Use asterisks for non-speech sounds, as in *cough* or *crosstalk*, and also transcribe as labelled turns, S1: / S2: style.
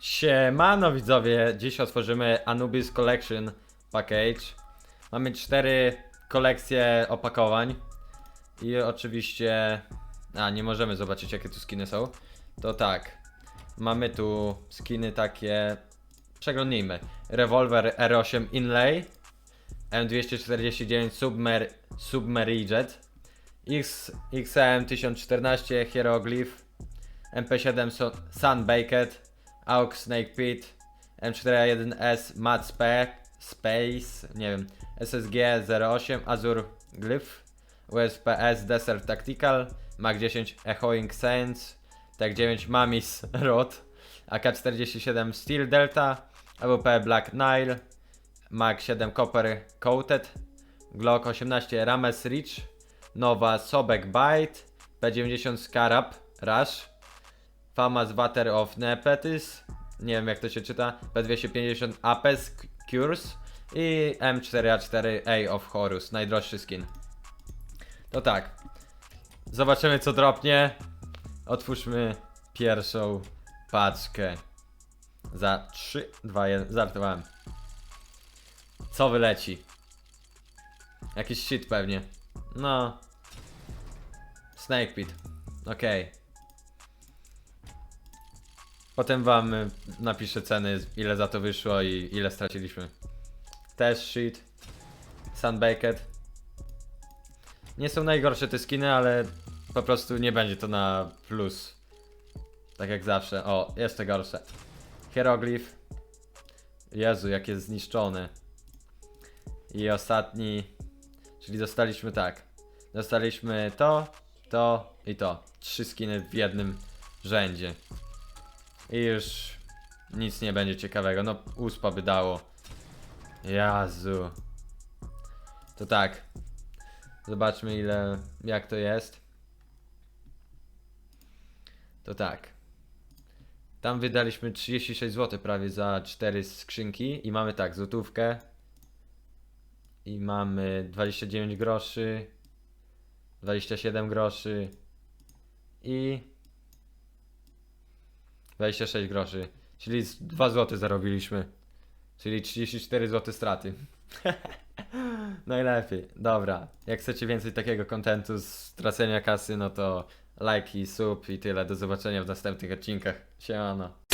S1: Siemano widzowie, dziś otworzymy Anubis Collection Package. Mamy cztery kolekcje opakowań i oczywiście... A, nie możemy zobaczyć jakie tu skiny są. To tak, mamy tu skiny takie... Przeglądnijmy. Revolver R8 Inlay, M249 Submer... Submerijet, X... XM 1014 Hieroglyph, MP7 Sun- Sunbaked, AUX Snake Pit, M41S Mat Spe, Space, nie wiem, SSG 08 Azure Glyph, USPS Desert Tactical, Mac 10 Echoing Sense, Tech 9 Mamis *laughs* Rod, AK47 Steel Delta, AWP Black Nile, Mac 7 Copper Coated, Glock 18 Rames Rich, Nowa Sobek Bite, P90 Scarab Rush, Famas Water of Nepetis, nie wiem jak to się czyta, P250 Apes Cures i M4A4A of Horus, najdroższy skin. To tak, zobaczymy co dropnie. Otwórzmy pierwszą paczkę. Za 3, 2, 1, żartowałem. Co wyleci? Jakiś shit pewnie. No. Snake Pit. Okej. Potem wam y, napiszę ceny, ile za to wyszło i ile straciliśmy. Też shit. Sunbaked. Nie są najgorsze te skiny, ale po prostu nie będzie to na plus. Tak jak zawsze. O, jeszcze gorsze. Hieroglyph. Jezu, jak jest zniszczony. I ostatni. Czyli dostaliśmy tak. Dostaliśmy to, to i to. Trzy skiny w jednym rzędzie. I już nic nie będzie ciekawego. No, uspa by dało. Jazu. To tak. Zobaczmy ile, jak to jest. To tak. Tam wydaliśmy 36 zł prawie za 4 skrzynki i mamy tak, złotówkę. I mamy 29 groszy. 27 groszy. I 26 groszy. Czyli z 2 zł zarobiliśmy. Czyli 34 zł straty. *laughs* Najlepiej. Dobra. Jak chcecie więcej takiego kontentu z tracenia kasy, no to lajki, sub i tyle. Do zobaczenia w następnych odcinkach. Siemano.